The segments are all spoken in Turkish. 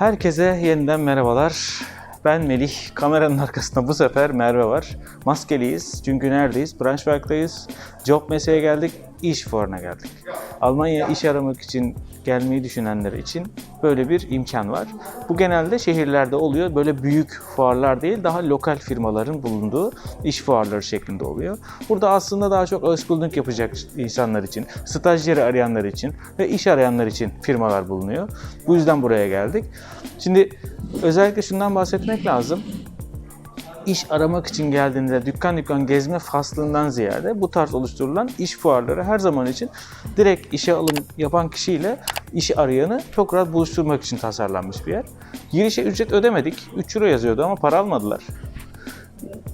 Herkese yeniden merhabalar. Ben Melih. Kameranın arkasında bu sefer Merve var. Maskeliyiz çünkü neredeyiz? Braunschweig'dayız. Job Mese'ye geldik, iş fuarına geldik. Almanya iş aramak için gelmeyi düşünenler için böyle bir imkan var. Bu genelde şehirlerde oluyor. Böyle büyük fuarlar değil, daha lokal firmaların bulunduğu iş fuarları şeklinde oluyor. Burada aslında daha çok özgürlük yapacak insanlar için, stajyeri arayanlar için ve iş arayanlar için firmalar bulunuyor. Bu yüzden buraya geldik. Şimdi özellikle şundan bahsetmek lazım iş aramak için geldiğinde dükkan dükkan gezme faslından ziyade bu tarz oluşturulan iş fuarları her zaman için direkt işe alım yapan kişiyle işi arayanı çok rahat buluşturmak için tasarlanmış bir yer. Girişe ücret ödemedik. 3 euro yazıyordu ama para almadılar.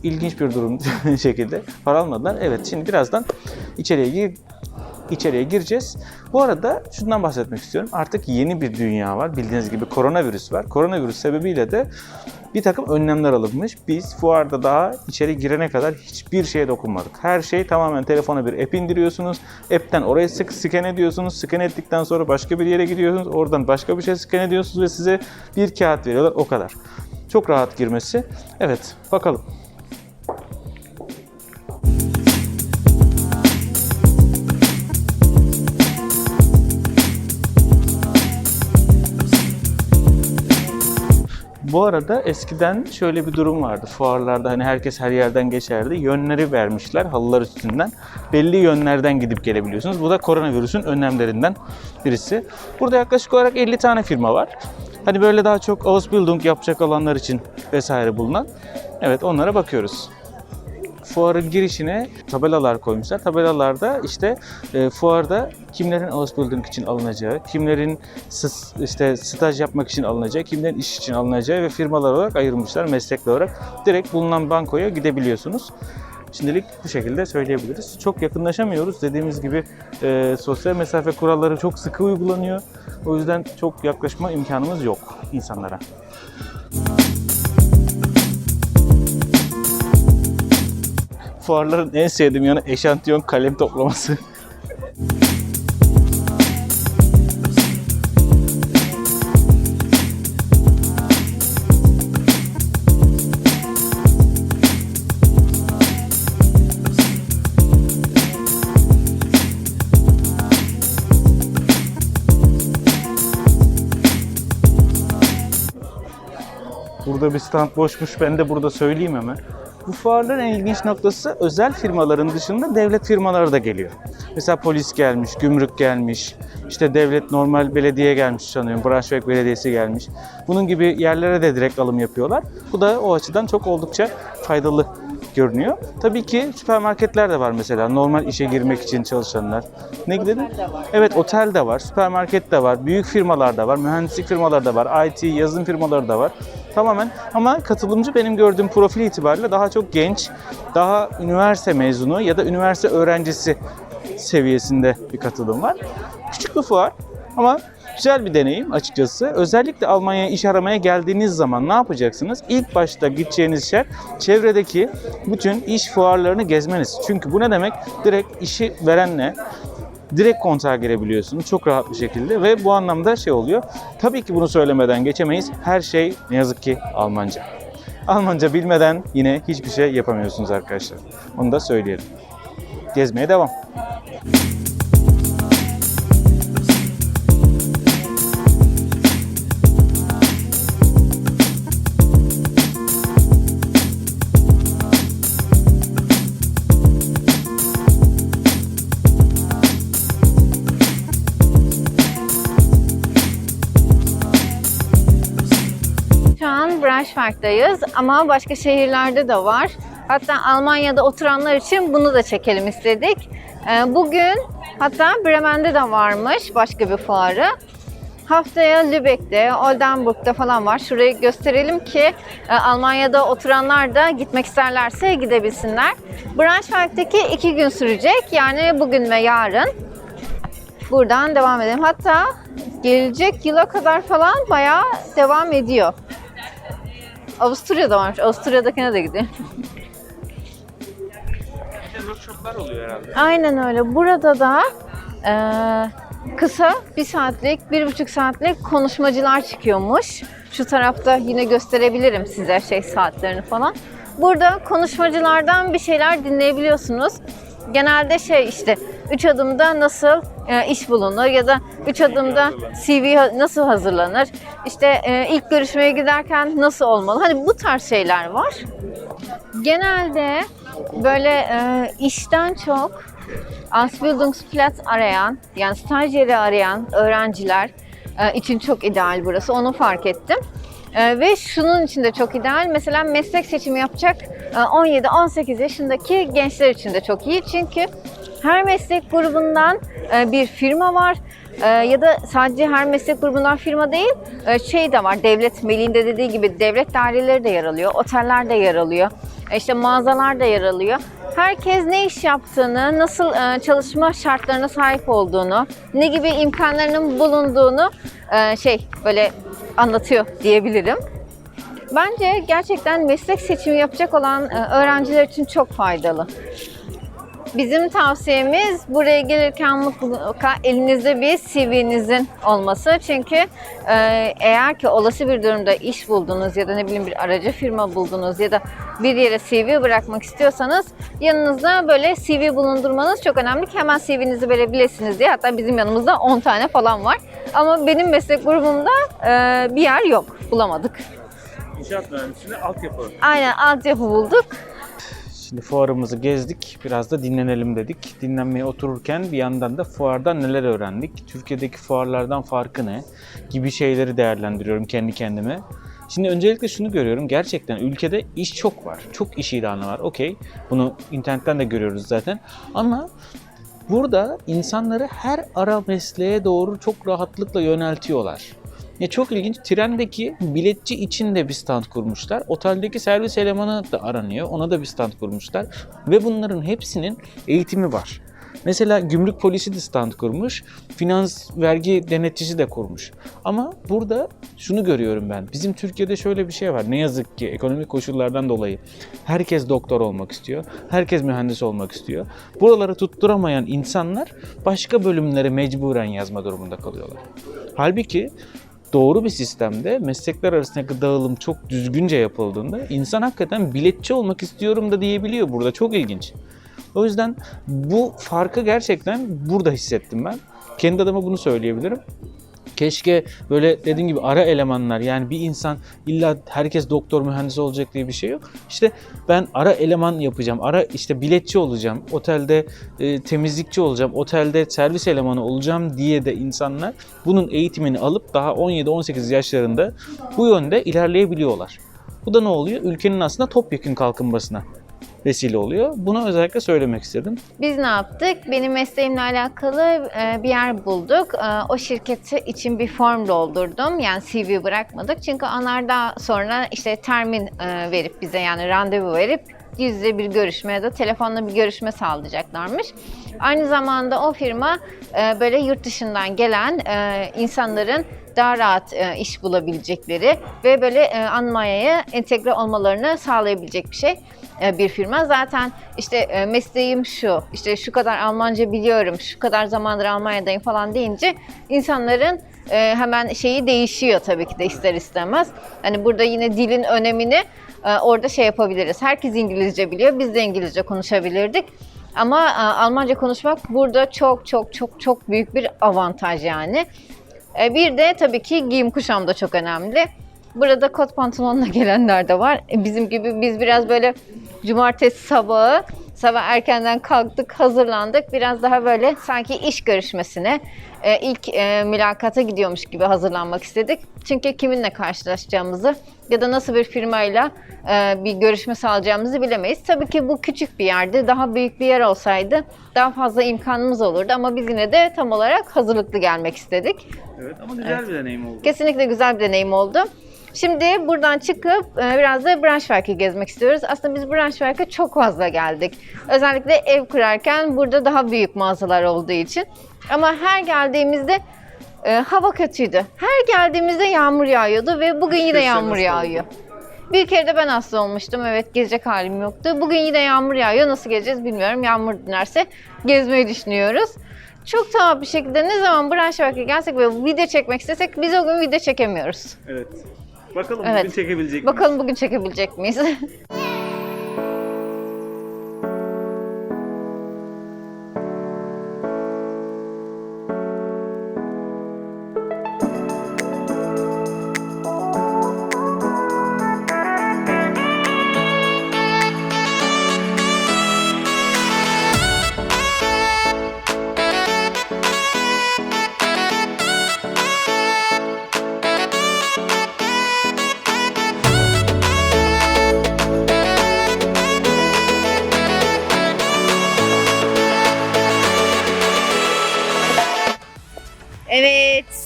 İlginç bir durum şekilde. Para almadılar. Evet şimdi birazdan içeriye gir içeriye gireceğiz. Bu arada şundan bahsetmek istiyorum. Artık yeni bir dünya var. Bildiğiniz gibi koronavirüs var. Koronavirüs sebebiyle de bir takım önlemler alınmış. Biz fuarda daha içeri girene kadar hiçbir şeye dokunmadık. Her şey tamamen telefona bir app indiriyorsunuz. App'ten orayı sık scan ediyorsunuz. Scan ettikten sonra başka bir yere gidiyorsunuz. Oradan başka bir şey scan ediyorsunuz ve size bir kağıt veriyorlar. O kadar. Çok rahat girmesi. Evet, bakalım. Bu arada eskiden şöyle bir durum vardı. Fuarlarda hani herkes her yerden geçerdi. Yönleri vermişler halılar üstünden. Belli yönlerden gidip gelebiliyorsunuz. Bu da koronavirüsün önlemlerinden birisi. Burada yaklaşık olarak 50 tane firma var. Hani böyle daha çok Ausbildung yapacak olanlar için vesaire bulunan. Evet onlara bakıyoruz fuarın girişine tabelalar koymuşlar. Tabelalarda işte e, fuarda kimlerin Ausbildung için alınacağı, kimlerin işte staj yapmak için alınacağı, kimlerin iş için alınacağı ve firmalar olarak ayırmışlar meslekler olarak. Direkt bulunan bankoya gidebiliyorsunuz. Şimdilik bu şekilde söyleyebiliriz. Çok yakınlaşamıyoruz. Dediğimiz gibi e, sosyal mesafe kuralları çok sıkı uygulanıyor. O yüzden çok yaklaşma imkanımız yok insanlara. Fuarların en sevdiğim yanı eşantiyon kalem toplaması. Burada bir stand boşmuş ben de burada söyleyeyim hemen. Bu fuarların en ilginç noktası özel firmaların dışında devlet firmaları da geliyor. Mesela polis gelmiş, gümrük gelmiş, işte devlet normal belediye gelmiş sanıyorum, Braunschweig Belediyesi gelmiş. Bunun gibi yerlere de direkt alım yapıyorlar. Bu da o açıdan çok oldukça faydalı görünüyor. Tabii ki süpermarketler de var mesela normal işe girmek için çalışanlar. Ne gidelim? Evet otel de var, süpermarket de var, büyük firmalar da var, mühendislik firmaları da var, IT, yazılım firmaları da var. Tamamen ama katılımcı benim gördüğüm profil itibariyle daha çok genç, daha üniversite mezunu ya da üniversite öğrencisi seviyesinde bir katılım var. Küçük bir fuar ama güzel bir deneyim açıkçası. Özellikle Almanya'ya iş aramaya geldiğiniz zaman ne yapacaksınız? İlk başta gideceğiniz yer çevredeki bütün iş fuarlarını gezmeniz. Çünkü bu ne demek? Direkt işi verenle direkt kontağa girebiliyorsunuz çok rahat bir şekilde ve bu anlamda şey oluyor. Tabii ki bunu söylemeden geçemeyiz. Her şey ne yazık ki Almanca. Almanca bilmeden yine hiçbir şey yapamıyorsunuz arkadaşlar. Onu da söyleyelim. Gezmeye devam. Braunschweig'dayız ama başka şehirlerde de var. Hatta Almanya'da oturanlar için bunu da çekelim istedik. Ee, Bugün hatta Bremen'de de varmış başka bir fuarı. Haftaya Lübeck'te, Oldenburg'da falan var. Şurayı gösterelim ki e, Almanya'da oturanlar da gitmek isterlerse gidebilsinler. Braunschweig'deki iki gün sürecek. Yani bugün ve yarın. Buradan devam edelim. Hatta gelecek yıla kadar falan bayağı devam ediyor. Avusturya'da varmış. Avusturya'dakine de gidelim. workshoplar oluyor herhalde. Aynen öyle. Burada da eee, kısa bir saatlik, bir buçuk saatlik konuşmacılar çıkıyormuş. Şu tarafta yine gösterebilirim size şey saatlerini falan. Burada konuşmacılardan bir şeyler dinleyebiliyorsunuz. Genelde şey işte 3 adımda nasıl e, iş bulunur ya da 3 adımda CV nasıl hazırlanır? İşte e, ilk görüşmeye giderken nasıl olmalı? Hani bu tarz şeyler var. Genelde böyle e, işten çok Ausbildungsplatz arayan, yani stajyeri arayan öğrenciler e, için çok ideal burası. Onu fark ettim. E, ve şunun için de çok ideal. Mesela meslek seçimi yapacak e, 17-18 yaşındaki gençler için de çok iyi. Çünkü her meslek grubundan e, bir firma var. E, ya da sadece her meslek grubundan firma değil, e, şey de var. Devlet Melih'in de dediği gibi devlet daireleri de yer alıyor, oteller de yer alıyor. İşte mağazalar da yer alıyor. Herkes ne iş yaptığını, nasıl çalışma şartlarına sahip olduğunu, ne gibi imkanlarının bulunduğunu şey böyle anlatıyor diyebilirim. Bence gerçekten meslek seçimi yapacak olan öğrenciler için çok faydalı. Bizim tavsiyemiz buraya gelirken mutlaka elinizde bir CV'nizin olması. Çünkü e, eğer ki olası bir durumda iş buldunuz ya da ne bileyim bir aracı firma buldunuz ya da bir yere CV bırakmak istiyorsanız yanınızda böyle CV bulundurmanız çok önemli ki hemen CV'nizi verebilirsiniz diye. Hatta bizim yanımızda 10 tane falan var. Ama benim meslek grubumda e, bir yer yok, bulamadık. İnşaat mühendisliğinde altyapı. Aynen altyapı bulduk. Şimdi fuarımızı gezdik, biraz da dinlenelim dedik. Dinlenmeye otururken bir yandan da fuardan neler öğrendik, Türkiye'deki fuarlardan farkı ne gibi şeyleri değerlendiriyorum kendi kendime. Şimdi öncelikle şunu görüyorum, gerçekten ülkede iş çok var, çok iş ilanı var, okey. Bunu internetten de görüyoruz zaten. Ama burada insanları her ara mesleğe doğru çok rahatlıkla yöneltiyorlar. Ya çok ilginç. Trendeki biletçi için de bir stand kurmuşlar. Oteldeki servis elemanı da aranıyor. Ona da bir stand kurmuşlar. Ve bunların hepsinin eğitimi var. Mesela gümrük polisi de stand kurmuş. Finans vergi denetçisi de kurmuş. Ama burada şunu görüyorum ben. Bizim Türkiye'de şöyle bir şey var. Ne yazık ki ekonomik koşullardan dolayı herkes doktor olmak istiyor. Herkes mühendis olmak istiyor. Buraları tutturamayan insanlar başka bölümlere mecburen yazma durumunda kalıyorlar. Halbuki doğru bir sistemde meslekler arasındaki dağılım çok düzgünce yapıldığında insan hakikaten biletçi olmak istiyorum da diyebiliyor burada. Çok ilginç. O yüzden bu farkı gerçekten burada hissettim ben. Kendi adıma bunu söyleyebilirim. Keşke böyle dediğim gibi ara elemanlar yani bir insan illa herkes doktor mühendis olacak diye bir şey yok. İşte ben ara eleman yapacağım. Ara işte biletçi olacağım. Otelde e, temizlikçi olacağım. Otelde servis elemanı olacağım diye de insanlar bunun eğitimini alıp daha 17-18 yaşlarında bu yönde ilerleyebiliyorlar. Bu da ne oluyor? Ülkenin aslında topyekun kalkınmasına vesile oluyor. Bunu özellikle söylemek istedim. Biz ne yaptık? Benim mesleğimle alakalı e, bir yer bulduk. E, O şirketi için bir form doldurdum. Yani CV bırakmadık. Çünkü onlar daha sonra işte termin e, verip bize yani randevu verip yüz yüze bir görüşme ya da telefonla bir görüşme sağlayacaklarmış. Aynı zamanda o firma böyle yurt dışından gelen insanların daha rahat e, iş bulabilecekleri ve böyle e, Almanya'ya entegre olmalarını sağlayabilecek bir şey e, bir firma. Zaten işte e, mesleğim şu, işte şu kadar Almanca biliyorum, şu kadar zamandır Almanya'dayım falan deyince insanların e, hemen şeyi değişiyor tabii ki de ister istemez. Hani burada yine dilin önemini e, orada şey yapabiliriz. Herkes İngilizce biliyor, biz de İngilizce konuşabilirdik. Ama e, Almanca konuşmak burada çok çok çok çok büyük bir avantaj yani. E, Bir de tabii ki giyim kuşam da çok önemli. Burada kot pantolonla gelenler de var. E, Bizim gibi biz biraz böyle cumartesi sabahı sabah erkenden kalktık, hazırlandık. Biraz daha böyle sanki iş görüşmesine, e, ilk e, mülakata gidiyormuş gibi hazırlanmak istedik. Çünkü kiminle karşılaşacağımızı ya da nasıl bir firmayla e, bir görüşme sağlayacağımızı bilemeyiz. Tabii ki bu küçük bir yerdi. Daha büyük bir yer olsaydı daha fazla imkanımız olurdu ama biz yine de tam olarak hazırlıklı gelmek istedik. Evet ama güzel bir deneyim oldu. Kesinlikle güzel bir deneyim oldu. Şimdi buradan çıkıp e, biraz da Braunschweig'i gezmek istiyoruz. Aslında biz Braunschweig'e çok fazla geldik. Özellikle ev kurarken burada daha büyük mağazalar olduğu için. Ama her geldiğimizde e, hava kötüydü. Her geldiğimizde yağmur yağıyordu ve bugün yine yağmur yağıyor. Bir kere de ben hasta olmuştum. Evet gezecek halim yoktu. Bugün yine yağmur yağıyor. Nasıl gezeceğiz bilmiyorum. Yağmur dinerse gezmeyi düşünüyoruz. Çok tuhaf bir şekilde ne zaman Braunschweig'e gelsek ve video çekmek istesek biz o gün video çekemiyoruz. Evet. Bakalım Evet. bugün çekebilecek miyiz? Bakalım bugün çekebilecek miyiz?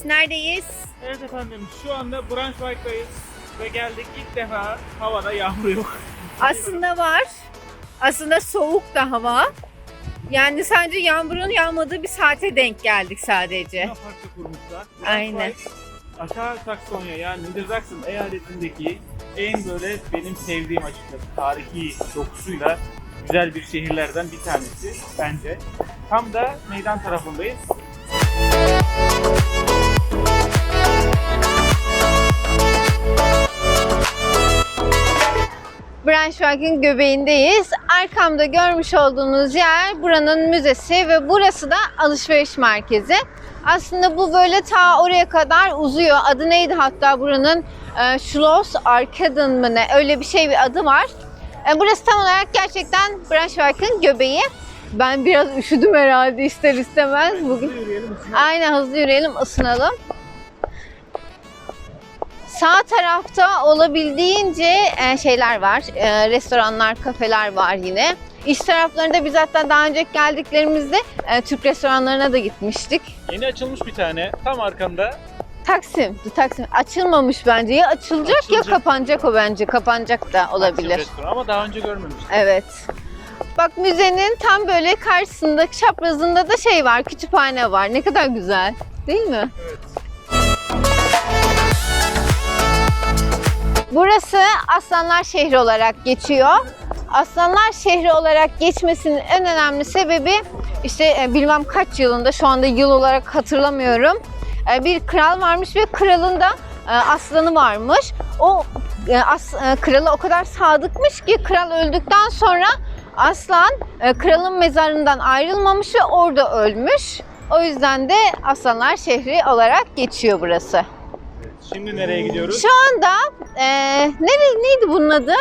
evet, neredeyiz? Evet efendim şu anda Braunschweig'dayız ve geldik ilk defa havada yağmur yok. Aslında var. Aslında soğuk da hava. Yani sadece yağmurun yağmadığı bir saate denk geldik sadece. Luna Park'ta kurmuşlar. Aynen. Aşağı Saksonya yani Niedersachsen eyaletindeki en böyle benim sevdiğim açıkçası tarihi dokusuyla güzel bir şehirlerden bir tanesi bence. Tam da meydan tarafındayız. Braunschweig'in göbeğindeyiz. Arkamda görmüş olduğunuz yer buranın müzesi ve burası da alışveriş merkezi. Aslında bu böyle ta oraya kadar uzuyor. Adı neydi hatta buranın? E, Schloss Arkaden mı ne? Öyle bir şey bir adı var. E, burası tam olarak gerçekten Braunschweig'in göbeği. Ben biraz üşüdüm herhalde ister istemez bugün. Hızlı yürüyelim. Aynen hızlı yürüyelim, ısınalım. Sağ tarafta olabildiğince e, şeyler var. E, restoranlar, kafeler var yine. İç taraflarında biz hatta daha önce geldiklerimizde e, Türk restoranlarına da gitmiştik. Yeni açılmış bir tane tam arkamda. Taksim, Taksim açılmamış bence. Ya açılacak, ya Açılacak. kapanacak o bence. Kapanacak da olabilir. Taksim restoranı ama daha önce görmemiştim. Evet. Bak müzenin tam böyle karşısında, çaprazında da şey var, kütüphane var. Ne kadar güzel. Değil mi? Evet. Burası Aslanlar Şehri olarak geçiyor. Aslanlar Şehri olarak geçmesinin en önemli sebebi işte e, bilmem kaç yılında şu anda yıl olarak hatırlamıyorum. e, Bir kral varmış ve kralın da e, aslanı varmış. O as, krala o kadar sadıkmış ki kral öldükten sonra aslan kralın mezarından ayrılmamış ve orada ölmüş. O yüzden de Aslanlar Şehri olarak geçiyor burası. Şimdi nereye gidiyoruz? Şu anda e, nere, neydi bunun adı?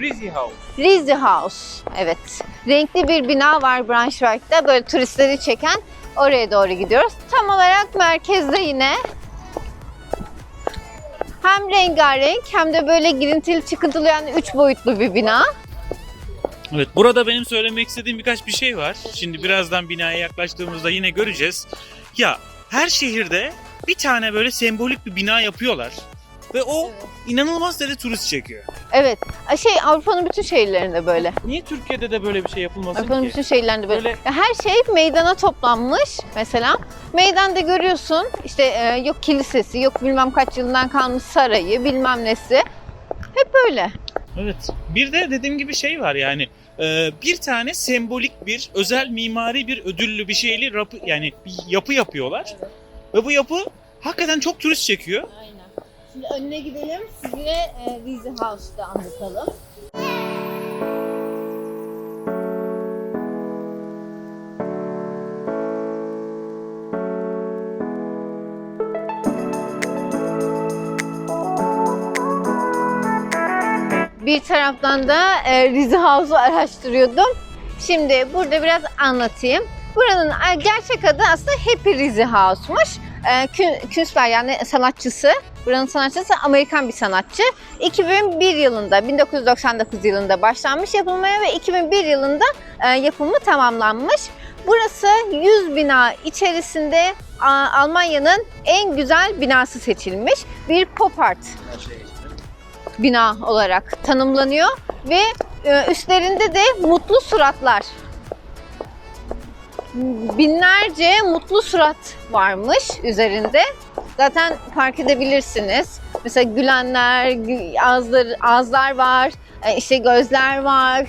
Rizzi House. Rizzi House. Evet. Renkli bir bina var Braunschweig'da. Böyle turistleri çeken oraya doğru gidiyoruz. Tam olarak merkezde yine. Hem rengarenk hem de böyle girintili çıkıntılı yani üç boyutlu bir bina. Evet, burada benim söylemek istediğim birkaç bir şey var. Şimdi birazdan binaya yaklaştığımızda yine göreceğiz. Ya her şehirde bir tane böyle sembolik bir bina yapıyorlar. Ve o inanılmaz derece turist çekiyor. Evet. Şey Avrupa'nın bütün şehirlerinde böyle. Niye Türkiye'de de böyle bir şey yapılmasın Avrupa'nın ki? bütün şehirlerinde böyle. Böyle- Her şey meydana toplanmış mesela. Meydanda görüyorsun işte e, yok kilisesi, yok bilmem kaç yılından kalmış sarayı, bilmem nesi. Hep böyle. Evet. Bir de dediğim gibi şey var yani e, bir tane sembolik bir özel mimari bir ödüllü bir şeyli rapı, yani bir yapı yapıyorlar. Ve bu yapı hakikaten çok turist çekiyor. Aynen. Şimdi önüne gidelim. Size e, Rizzi House'da anlatalım. Bir taraftan da e, Rizzi House'u araştırıyordum. Şimdi burada biraz anlatayım. Buranın e, gerçek adı aslında Happy Rizzi House'muş. E, Kü- Künstler yani sanatçısı, buranın sanatçısı Amerikan bir sanatçı. 2001 yılında, 1999 yılında başlanmış yapılmaya ve 2001 yılında e, yapımı tamamlanmış. Burası 100 bina içerisinde Almanya'nın en güzel binası seçilmiş. Bir pop art bina olarak tanımlanıyor ve üstlerinde de mutlu suratlar. Binlerce mutlu surat varmış üzerinde. Zaten fark edebilirsiniz. Mesela gülenler, gü- ağızlar, ağızlar var, e, işte gözler var,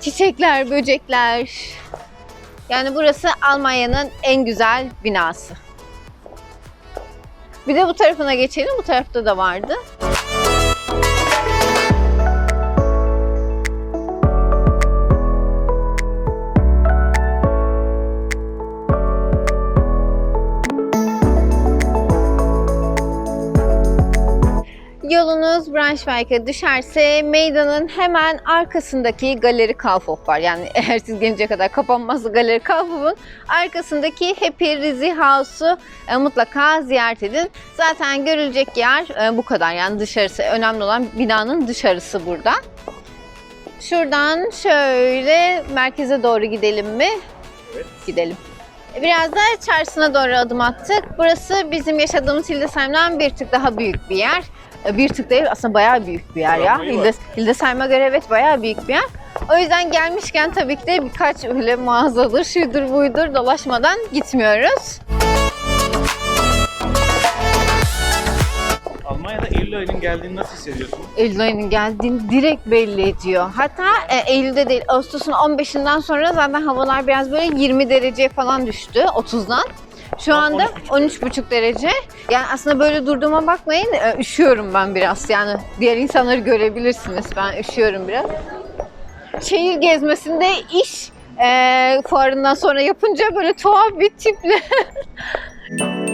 çiçekler, böcekler. Yani burası Almanya'nın en güzel binası. Bir de bu tarafına geçelim. Bu tarafta da vardı. Yolunuz Braunschweig'e düşerse meydanın hemen arkasındaki Galeri Kaufhof var. Yani eğer siz gelince kadar kapanmazsa Galeri Kaufhof'un arkasındaki Happy Rizzi House'u e, mutlaka ziyaret edin. Zaten görülecek yer e, bu kadar. Yani dışarısı önemli olan binanın dışarısı burada. Şuradan şöyle merkeze doğru gidelim mi? Gidelim. Biraz da çarşısına doğru adım attık. Burası bizim yaşadığımız Hildesheim'den bir tık daha büyük bir yer. Bir tık değil aslında bayağı büyük bir yer ya. Var. Hildes, Hildesheim'e göre evet bayağı büyük bir yer. O yüzden gelmişken tabii ki de birkaç öyle mağazadır, şudur buydur dolaşmadan gitmiyoruz. Almanya'da Eylül ayının geldiğini nasıl hissediyorsun? Eylül ayının geldiğini direkt belli ediyor. Hatta e, Eylül'de değil, Ağustos'un 15'inden sonra zaten havalar biraz böyle 20 derece falan düştü 30'dan. Şu anda 13,5 derece. Yani aslında böyle durduğuma bakmayın, e, üşüyorum ben biraz. Yani diğer insanları görebilirsiniz. Ben üşüyorum biraz. Şehir gezmesinde iş e, fuarından sonra yapınca böyle tuhaf bir tiple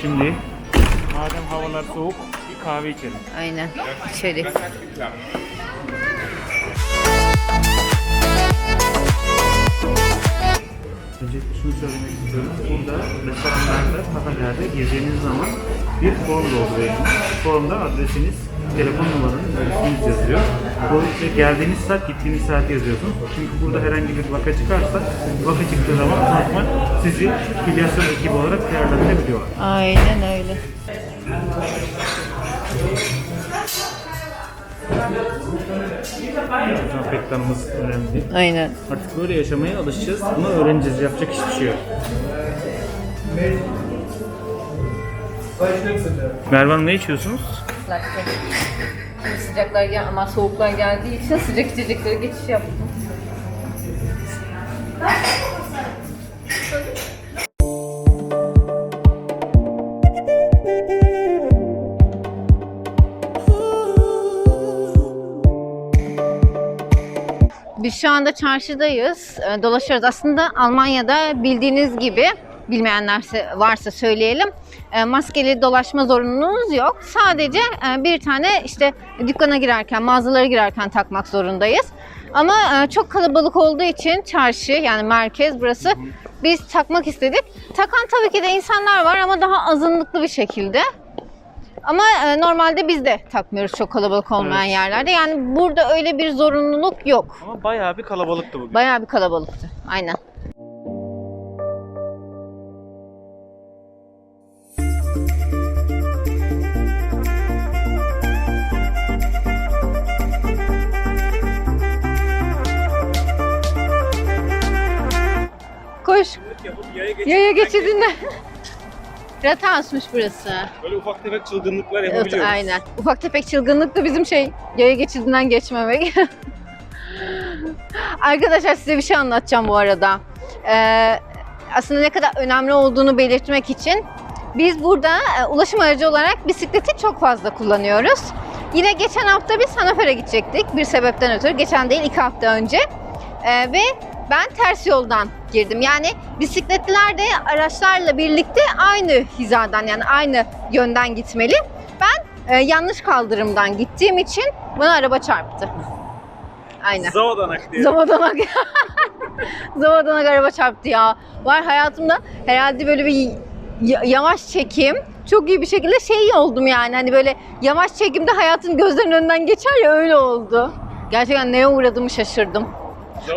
Şimdi madem havalar soğuk bir kahve içelim. Aynen. İçeri. Girdiğiniz zaman bir form dolduruyorsunuz. Formda adresiniz, telefon numaranız ve isminiz yazıyor. Ve geldiğiniz saat, gittiğiniz saat yazıyorsunuz. Çünkü burada herhangi bir vaka çıkarsa, vaka çıktığı zaman otomatikman sizi filyasyon ekibi olarak değerlendirebiliyorlar. Aynen öyle. Dezenfektanımız önemli. Aynen. Artık böyle yaşamaya alışacağız. Bunu öğreneceğiz. Yapacak hiçbir şey yok. Merve Hanım ne içiyorsunuz? Sıcaklar gel ama soğuklar geldiği için sıcak içeceklere geçiş yaptım. Biz şu anda çarşıdayız. Ee, Dolaşıyoruz. Aslında Almanya'da bildiğiniz gibi bilmeyenler varsa söyleyelim. e, Maskeli dolaşma zorunluluğunuz yok. Sadece e, bir tane işte dükkana girerken, mağazalara girerken takmak zorundayız. Ama e, çok kalabalık olduğu için çarşı yani merkez burası biz takmak istedik. Takan tabii ki de insanlar var ama daha azınlıklı bir şekilde. Ama normalde biz de takmıyoruz çok kalabalık olmayan Evet. yerlerde. Yani burada öyle bir zorunluluk yok. Ama bayağı bir kalabalıktı bugün. Bayağı bir kalabalıktı. Aynen. Yaya geçidinde. Rathaus'muş burası. Böyle ufak tefek çılgınlıklar Evet, aynen. Ufak tefek çılgınlık da bizim şey yaya geçidinden geçmemek. Arkadaşlar size bir şey anlatacağım bu arada. Ee, aslında ne kadar önemli olduğunu belirtmek için biz burada e, ulaşım aracı olarak bisikleti çok fazla kullanıyoruz. Yine geçen hafta biz Hannover'e gidecektik bir sebepten ötürü. Geçen değil iki hafta önce. Ee, ve ben ters yoldan girdim. Yani bisikletliler de araçlarla birlikte aynı hizadan yani aynı yönden gitmeli. Ben e, yanlış kaldırımdan gittiğim için bana araba çarptı. Aynen. Zavadanak diye. Zavadanak. Zavadanak araba çarptı ya. Var hayatımda herhalde böyle bir yavaş çekim çok iyi bir şekilde şey oldum yani hani böyle yavaş çekimde hayatın gözlerinin önünden geçer ya öyle oldu. Gerçekten neye uğradığımı şaşırdım.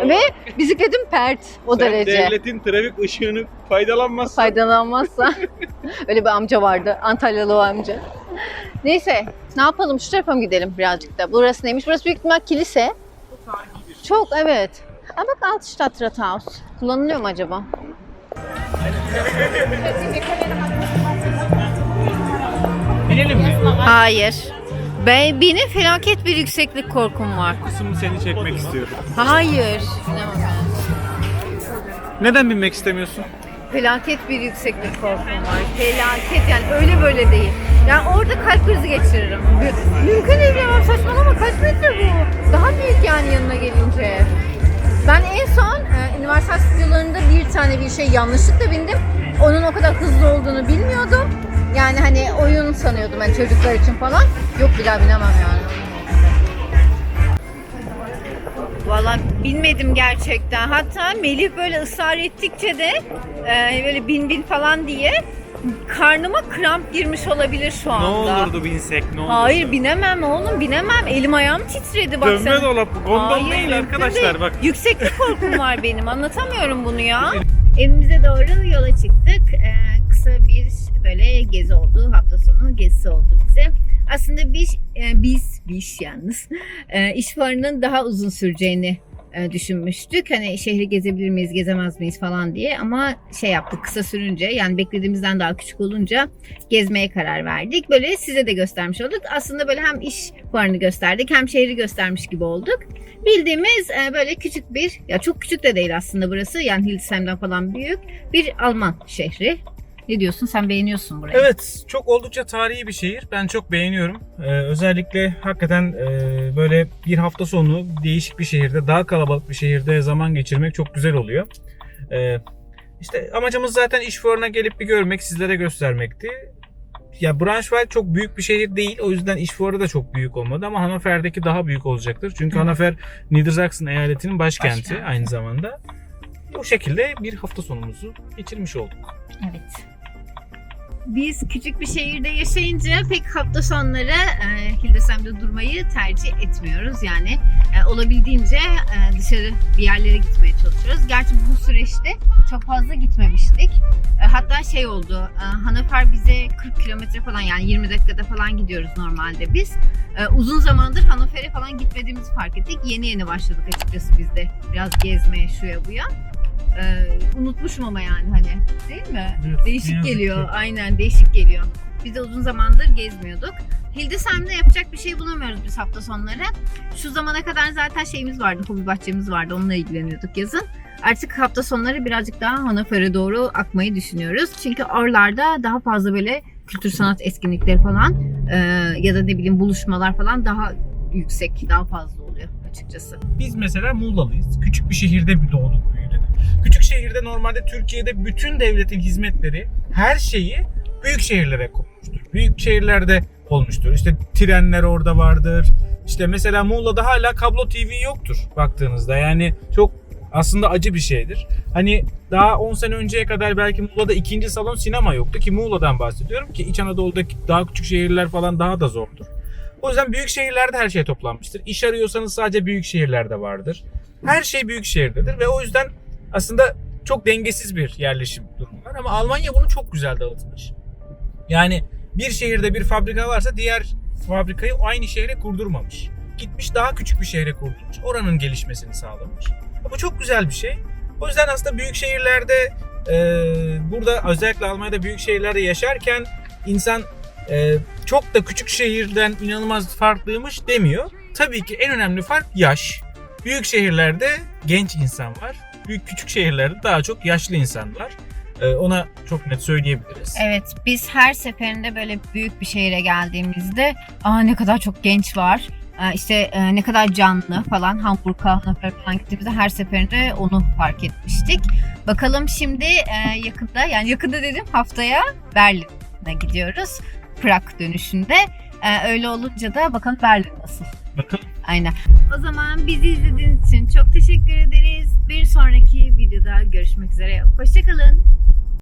Ve bisikletim pert o derece. devletin trafik ışığını faydalanmazsan Faydalanmazsa. öyle bir amca vardı. Antalyalı o amca. Neyse ne yapalım şu tarafa mı gidelim birazcık da. Burası neymiş? Burası büyük ihtimal kilise. Çok evet. Aa bak Altstadt Rathaus. Kullanılıyor mu acaba? Hayır. Ben, benim felaket bir yükseklik korkum var. Kısmı seni çekmek istiyorum. Hayır. Neden binmek istemiyorsun? Felaket bir yükseklik korkum var. Felaket yani öyle böyle değil. Yani orada kalp krizi geçiririm. Mü- Mümkün değil ya saçmalama kaç metre bu? Daha büyük yani yanına gelince. Ben en son e, üniversite stüdyolarında bir tane bir şey yanlışlıkla bindim. Onun o kadar hızlı olduğunu bilmiyordum. Yani hani oyun sanıyordum hani çocuklar için falan. Yok bir daha binemem yani. Valla bilmedim gerçekten. Hatta Melih böyle ısrar ettikçe de e, böyle bin bin falan diye karnıma kramp girmiş olabilir şu anda. binsek ne Hayır binemem oğlum binemem. Elim ayağım titredi bak Dönme sen. dolap bu, gondol Hayır, değil mümkün arkadaşlar değil. bak. Yükseklik korkum var benim. Anlatamıyorum bunu ya. Evimize doğru yola çıktık. Ee, kısa bir böyle gezi oldu. Hafta sonu gezisi oldu bize. Aslında biz, e, biz, biz yalnız e, iş fuarının daha uzun süreceğini e, düşünmüştük. Hani şehri gezebilir miyiz, gezemez miyiz falan diye. Ama şey yaptık kısa sürünce yani beklediğimizden daha küçük olunca gezmeye karar verdik. Böyle size de göstermiş olduk. Aslında böyle hem iş fuarını gösterdik hem şehri göstermiş gibi olduk. Bildiğimiz e, böyle küçük bir, ya çok küçük de değil aslında burası. Yani Hildesheimer'dan falan büyük bir Alman şehri. Ne diyorsun? Sen beğeniyorsun burayı. Evet, çok oldukça tarihi bir şehir. Ben çok beğeniyorum. Ee, özellikle hakikaten e, böyle bir hafta sonu değişik bir şehirde, daha kalabalık bir şehirde zaman geçirmek çok güzel oluyor. Ee, işte amacımız zaten iş fuarına gelip bir görmek, sizlere göstermekti. Ya Braunschweig çok büyük bir şehir değil. O yüzden iş fuarı da çok büyük olmadı ama Hannover'deki daha büyük olacaktır. Çünkü Hannover Niedersachsen eyaletinin başkenti, Başkenti. aynı zamanda. O şekilde bir hafta sonumuzu geçirmiş olduk. Evet. Biz küçük bir şehirde yaşayınca pek hafta sonları e, Hildesheimer'da durmayı tercih etmiyoruz. Yani e, olabildiğince e, dışarı bir yerlere gitmeye çalışıyoruz. Gerçi bu süreçte çok fazla gitmemiştik. E, hatta şey oldu, e, Hannover bize 40 kilometre falan yani 20 dakikada falan gidiyoruz normalde biz. E, uzun zamandır Hannover'e falan gitmediğimizi fark ettik. Yeni yeni başladık açıkçası biz de biraz gezmeye şuya buya. E, unutmuşum ama yani hani değil mi? Evet, Değişik geliyor. ki. Aynen değişik geliyor. Biz de uzun zamandır gezmiyorduk. Hildesheimer'da yapacak bir şey bulamıyoruz biz hafta sonları. Şu zamana kadar zaten şeyimiz vardı, hobi bahçemiz vardı. Onunla ilgileniyorduk yazın. Artık hafta sonları birazcık daha Hannover'e doğru akmayı düşünüyoruz. Çünkü oralarda daha fazla böyle kültür sanat etkinlikleri falan e, ya da ne bileyim buluşmalar falan daha yüksek, daha fazla oluyor açıkçası. Biz mesela Muğla'lıyız. Küçük bir şehirde bir doğduk büyüdük. Küçük şehirde normalde Türkiye'de bütün devletin hizmetleri, her şeyi büyük şehirlere konmuştur. Büyük şehirlerde olmuştur. İşte trenler orada vardır. İşte mesela Muğla'da hala kablo TV yoktur baktığınızda. Yani çok aslında acı bir şeydir. Hani daha 10 sene önceye kadar belki Muğla'da ikinci salon sinema yoktu ki Muğla'dan bahsediyorum ki İç Anadolu'daki daha küçük şehirler falan daha da zordur. O yüzden büyük şehirlerde her şey toplanmıştır. İş arıyorsanız sadece büyük şehirlerde vardır. Her şey büyük şehirdedir ve o yüzden aslında çok dengesiz bir yerleşim durumu var ama Almanya bunu çok güzel dağıtmış. Yani bir şehirde bir fabrika varsa diğer fabrikayı aynı şehre kurdurmamış. Gitmiş daha küçük bir şehre kurdurmuş. Oranın gelişmesini sağlamış. Bu çok güzel bir şey. O yüzden aslında büyük şehirlerde e, burada özellikle Almanya'da büyük şehirlerde yaşarken insan e, çok da küçük şehirden inanılmaz farklıymış demiyor. Tabii ki en önemli fark yaş. Büyük şehirlerde genç insan var. Büyük küçük şehirlerde daha çok yaşlı insan var. E, ona çok net söyleyebiliriz. Evet, biz her seferinde böyle büyük bir şehire geldiğimizde aa ne kadar çok genç var. Aa, işte e, ne kadar canlı falan Hamburg'a, falan gittiğimizde her seferinde onu fark etmiştik. Bakalım şimdi e, yakında yani yakında dedim haftaya Berlin'e gidiyoruz. Prag dönüşünde. E, öyle olunca da bakalım Berlin nasıl. Bakalım. Aynen. O zaman bizi izlediğiniz için çok teşekkür ederiz. Bir sonraki videoda görüşmek üzere. Hoşçakalın.